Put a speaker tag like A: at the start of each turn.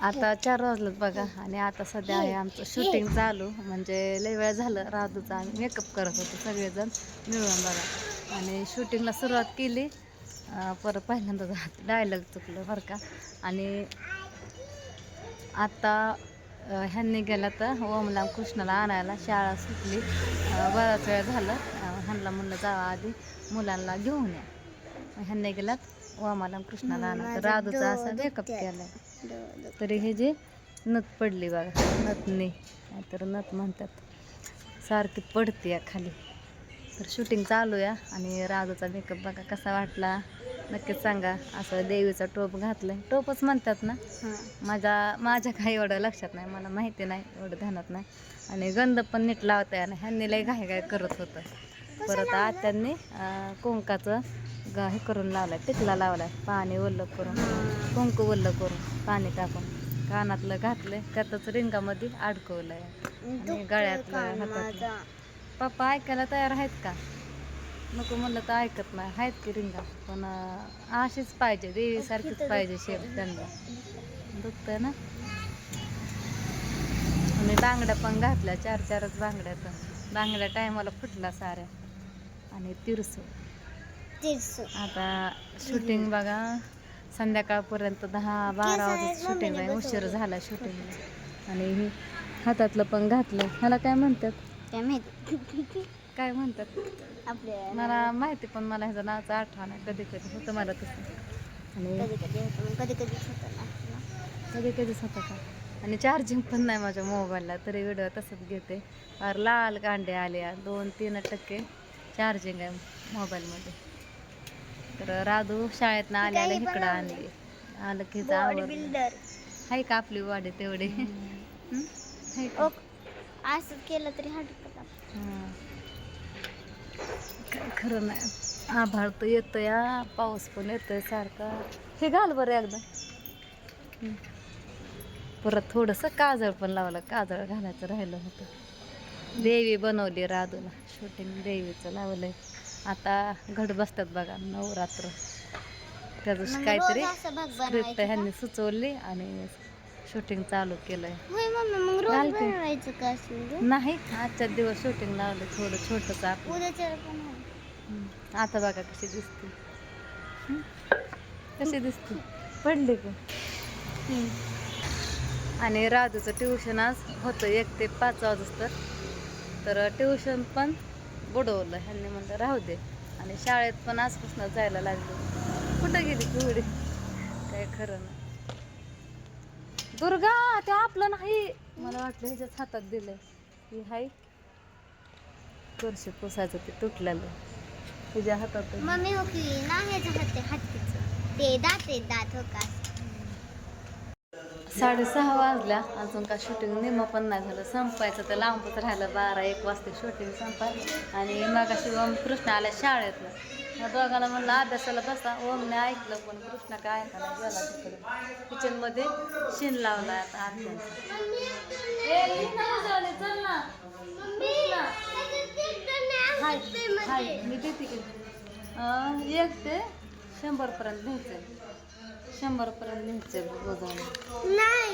A: आता चार वाजलं बघा आणि आता सध्या आहे आमचं शूटिंग चालू. म्हणजे लय वेळ झालं राधूचा आम्ही मेकअप करत होतो सगळेजण मिळून बघा. आणि शूटिंगला सुरुवात केली. परत पहिल्यांदा डायलॉग चुकलं बरं का. आणि आता ह्यांनी गेला तर ओमला कृष्णाला आणायला शाळा सुटली. बराच वेळ झालं. ह्यांना म्हणलं जावा आधी मुलांना घेऊन या. ह्यांनी गेलात ओमाला कृष्णाला आणा तर राधूचा असा मेकअप केलाय. तरी हे जे नथ पडली बघा नथनी. नाहीतर नथ म्हणतात. सारखी पडते खाली. तर शूटिंग चालू आहे आणि राजूचा मेकअप बघा कसा वाटला. नक्कीच सांगा असं देवीचा टोप घातलाय. टोपच म्हणतात ना. माझ्या माझ्या काही एवढं लक्षात नाही. मला माहिती नाही एवढं ध्यानात नाही. आणि गंध पण नीट लावता येणार ह्यांनी लय घाय घाय करत होतं. परत आत्यांनी कुंकाचं ग हे करून लावलाय टिकला लावलाय. पाणी ओलं करून. कुंकू ओलं करून. पाणी टाकून कानातलं घातलंय त्यातच रिंगामध्ये अडकवलंय. आणि गळ्यातलं हातातलं. पप्पा ऐकायला तयार आहेत का? नको म्हणलं तर ऐकत नाही. आहेत की रिंगा? पण अशीच पाहिजे. देवीसारखीच पाहिजे शेप त्यांना. दुखतंय ना? आणि बांगड्या पण घातल्या. चार चारच बांगड्या तर बांगड्या टायमाला फुटला साऱ्या. आणि तिरसू. आता शूटिंग बघा. संध्याकाळपर्यंत दहा बारा वाजता शूटिंग आहे. उशीर झाला शूटिंग आणि हे हातातलं पण घातलं. ह्याला काय म्हणतात?
B: काय
A: म्हणतात? मला माहिती पण मला ह्याचं नावाचं आठवण नाही कधी कधी होतं मला तसं. आणि
B: कधी कधी होतं मग कधी कधीच होतं
A: कधी कधीच होतं का? आणि चार्जिंग पण नाही माझ्या मोबाईलला तरी व्हिडिओ तसंच घेते. फार लाल गांडे आले दोन तीन टक्के चार्जिंग आहे मोबाईलमध्ये तर राधू शाळेतनं आले आले इकडं आणली आलं. की
B: बिल्डर
A: आहे का आपली वाडी तेवढी? आहे का?
B: असं केलं तरी हटकत
A: हां. काय खरं नाही. आभाळ तर येतं या पाऊस पण येतोय सारखा. हे घाल बरं एकदा. हं. परत थोडंसं काजळ पण लावलं. काजळ घालायचं राहिलं होतं. देवी बनवली राधूला शूटिंग देवीचं लावलंय. आता घट बसतात बघा नवरात्र. त्याचं काहीतरी स्क्रिप्ट ह्यांनी सुचवली आणि शूटिंग चालू केलंय. नाही आजच्या दिवस शूटिंग लावलं थोडं छोटंच आपण. आता बघा कशी दिसते? कशी दिसते. पडले का? आणि राजूचं ट्युशन आज होतं एक ते पाच वाजता. तर ट्युशन पण बुडवलं ह्यांनी म्हणलं राहू दे. आणि शाळेत पण आजपासून जायला लागले. कुठं गेली पिवडी काय खरं ना दुर्गा ते आपलं नाही. मला वाटलं ह्याच्याच हातात दिलं की हाय. करशे पुसायचं ते तुटलेलं. तुझ्या हातात
B: मम्मी ओके. की नाही ह्याच्या हाते ते दात आहे दात हो का?
A: साडेसहा वाजल्या. अजून का शूटिंग निम पण नाही झालं. संपायचं तर लांबच राहिलं. बारा एक वाजता शूटिंग संपाय आणि मग अशी ओम कृष्ण आल्या शाळेतनं. मग दोघांना म्हणलं अभ्यासाला बसा. ओमने ऐकलं पण कृष्ण काय ऐकायला गेला तिकडे. किचनमध्ये शिन लावला आता हाय, मी देते की. एक ते शंभरपर्यंत न्यायचं शंभरपर्यंत न्यायचं गोदावरी
B: नाही